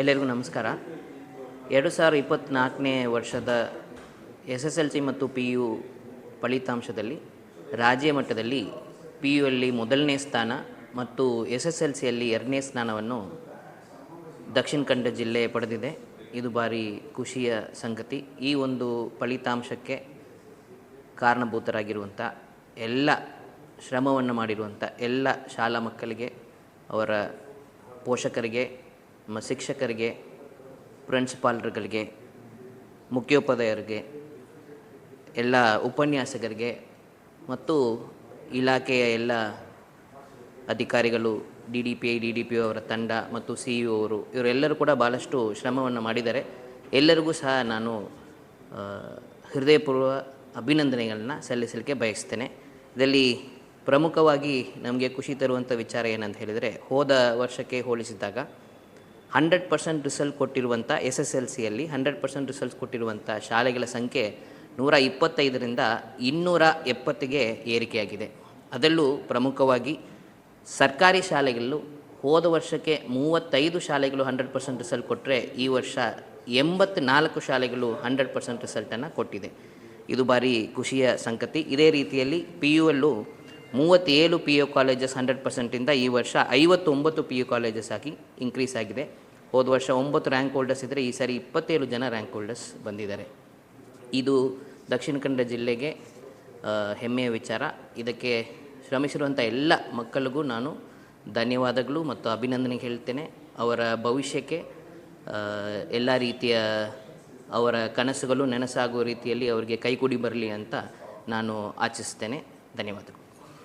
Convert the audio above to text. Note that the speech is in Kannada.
ಎಲ್ಲರಿಗೂ ನಮಸ್ಕಾರ. ಎರಡು ಸಾವಿರ ಇಪ್ಪತ್ತ್ನಾಲ್ಕನೇ ವರ್ಷದ ಎಸ್ ಎಸ್ ಎಲ್ ಸಿ ಮತ್ತು ಪಿ ಯು ಫಲಿತಾಂಶದಲ್ಲಿ ರಾಜ್ಯ ಮಟ್ಟದಲ್ಲಿ ಪಿ ಯು ಅಲ್ಲಿ ಮೊದಲನೇ ಸ್ಥಾನ ಮತ್ತು ಎಸ್ ಎಸ್ ಎಲ್ ಸಿಯಲ್ಲಿ ಎರಡನೇ ಸ್ಥಾನವನ್ನು ದಕ್ಷಿಣ ಕನ್ನಡ ಜಿಲ್ಲೆ ಪಡೆದಿದೆ. ಇದು ಭಾರಿ ಖುಷಿಯ ಸಂಗತಿ. ಈ ಒಂದು ಫಲಿತಾಂಶಕ್ಕೆ ಕಾರಣಭೂತರಾಗಿರುವಂಥ ಎಲ್ಲ ಶ್ರಮವನ್ನು ಮಾಡಿರುವಂಥ ಎಲ್ಲ ಶಾಲಾ ಮಕ್ಕಳಿಗೆ, ಅವರ ಪೋಷಕರಿಗೆ ಮ ಶಿಕ್ಷಕರಿಗೆ ಪ್ರಿನ್ಸಿಪಾಲ್ರುಗಳಿಗೆ ಮುಖ್ಯೋಪಾಧ್ಯಾಯರಿಗೆ, ಎಲ್ಲ ಉಪನ್ಯಾಸಕರಿಗೆ ಮತ್ತು ಇಲಾಖೆಯ ಎಲ್ಲ ಅಧಿಕಾರಿಗಳು, D D P I, D D P ಅವರ ತಂಡ ಮತ್ತು ಸಿ ಇ ಅವರು, ಇವರೆಲ್ಲರೂ ಕೂಡ ಭಾಳಷ್ಟು ಶ್ರಮವನ್ನು ಮಾಡಿದ್ದಾರೆ. ಎಲ್ಲರಿಗೂ ಸಹ ನಾನು ಹೃದಯಪೂರ್ವ ಅಭಿನಂದನೆಗಳನ್ನ ಸಲ್ಲಿಸಲಿಕ್ಕೆ ಬಯಸ್ತೇನೆ. ಇದರಲ್ಲಿ ಪ್ರಮುಖವಾಗಿ ನಮಗೆ ಖುಷಿ ತರುವಂಥ ವಿಚಾರ ಏನಂತ ಹೇಳಿದರೆ, ಹೋದ ವರ್ಷಕ್ಕೆ ಹೋಲಿಸಿದಾಗ ಹಂಡ್ರೆಡ್ ಪರ್ಸೆಂಟ್ ರಿಸಲ್ಟ್ ಕೊಟ್ಟಿರುವಂಥ ಎಸ್ ಎಸ್ ಎಲ್ ಸಿಯಲ್ಲಿ ಹಂಡ್ರೆಡ್ ಪರ್ಸೆಂಟ್ ರಿಸಲ್ಟ್ ಕೊಟ್ಟಿರುವಂಥ ಶಾಲೆಗಳ ಸಂಖ್ಯೆ ನೂರ ಇಪ್ಪತ್ತೈದರಿಂದ ಇನ್ನೂರ ಎಪ್ಪತ್ತಿಗೆ ಏರಿಕೆಯಾಗಿದೆ. ಅದರಲ್ಲೂ ಪ್ರಮುಖವಾಗಿ ಸರ್ಕಾರಿ ಶಾಲೆಗಳಲ್ಲೂ ಹೋದ ವರ್ಷಕ್ಕೆ ಮೂವತ್ತೈದು ಶಾಲೆಗಳು ಹಂಡ್ರೆಡ್ ಪರ್ಸೆಂಟ್ ರಿಸಲ್ಟ್ ಕೊಟ್ಟರೆ ಈ ವರ್ಷ ಎಂಬತ್ನಾಲ್ಕು ಶಾಲೆಗಳು ಹಂಡ್ರೆಡ್ ಪರ್ಸೆಂಟ್ ರಿಸಲ್ಟನ್ನು ಕೊಟ್ಟಿದೆ. ಇದು ಭಾರಿ ಖುಷಿಯ ಸಂಗತಿ. ಇದೇ ರೀತಿಯಲ್ಲಿ ಪಿ ಯು ಅಲ್ಲೂ ಮೂವತ್ತೇಳು ಪಿ ಯು ಕಾಲೇಜಸ್ ಹಂಡ್ರೆಡ್ ಪರ್ಸೆಂಟಿಂದ ಈ ವರ್ಷ ಐವತ್ತೊಂಬತ್ತು ಪಿ ಯು ಕಾಲೇಜಸ್ ಆಗಿ ಇನ್ಕ್ರೀಸ್ ಆಗಿದೆ. ಹೋದ ವರ್ಷ ಒಂಬತ್ತು ರ್ಯಾಂಕ್ ಹೋಲ್ಡರ್ಸ್ ಇದ್ದರೆ ಈ ಸಾರಿ ಇಪ್ಪತ್ತೇಳು ಜನ ರ್ಯಾಂಕ್ ಹೋಲ್ಡರ್ಸ್ ಬಂದಿದ್ದಾರೆ. ಇದು ದಕ್ಷಿಣ ಕನ್ನಡ ಜಿಲ್ಲೆಗೆ ಹೆಮ್ಮೆಯ ವಿಚಾರ. ಇದಕ್ಕೆ ಶ್ರಮಿಸಿರುವಂಥ ಎಲ್ಲ ಮಕ್ಕಳಿಗೂ ನಾನು ಧನ್ಯವಾದಗಳು ಮತ್ತು ಅಭಿನಂದನೆ ಹೇಳ್ತೇನೆ. ಅವರ ಭವಿಷ್ಯಕ್ಕೆ ಎಲ್ಲ ರೀತಿಯ ಅವರ ಕನಸುಗಳು, ನೆನಸಾಗುವ ರೀತಿಯಲ್ಲಿ ಅವರಿಗೆ ಕೈಕೂಡಿ ಬರಲಿ ಅಂತ ನಾನು ಆಚಿಸ್ತೇನೆ. ಧನ್ಯವಾದಗಳು.